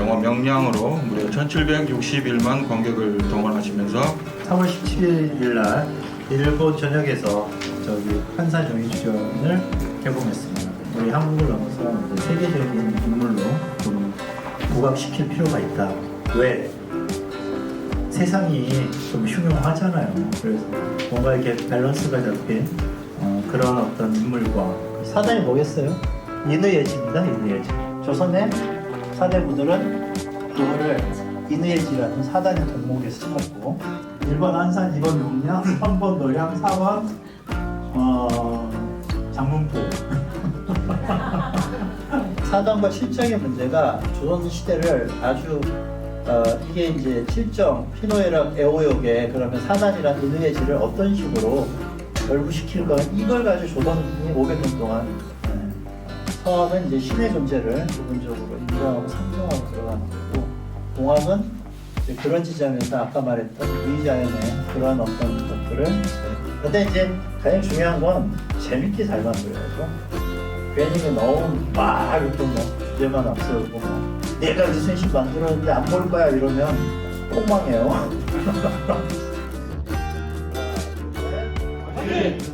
어, 명량으로 무려 1761만 관객을 동원하시면서 3월 17일 날 일본 전역에서 저기 한산 영희주전을 개봉했습니다. 우리 한국을 넘어서 세계적인 인물로 좀 부각시킬 필요가 있다. 왜? 세상이 좀 흉흉하잖아요. 그래서 뭔가 이렇게 밸런스가 잡힌 어, 그런 어떤 인물과 사단이 뭐겠어요? 인의예지입니다. 인의예지. 조선의 사대부들은 그거를 인의예지라는 사단의 덕목에서 찾고 1번 한산, 2번 용량, 3번 노량, 4번 어, 장문포. 사단과 실정의 문제가 조선 시대를 아주 어, 이게 이제 실정, 피노애락, 애호역에 그러면 사단이란 인의예지를 어떤 식으로 결부시킬 건 이걸 가지고 조선이 500년 동안 사학은 이제 신의 존재를 부분적으로 인정하고 상정하고 들어가는 거고 공학은 이제 그런 지점에서 아까 말했던 미자연의 그런 어떤 것들을 근데 이제 가장 중요한 건 재밌게 잘 만들어야죠. 괜히 너무 막 이렇게 뭐 주제만 앞세우고 뭐 내가 무슨 식 만들었는데 안 볼 거야 이러면 폭망해요.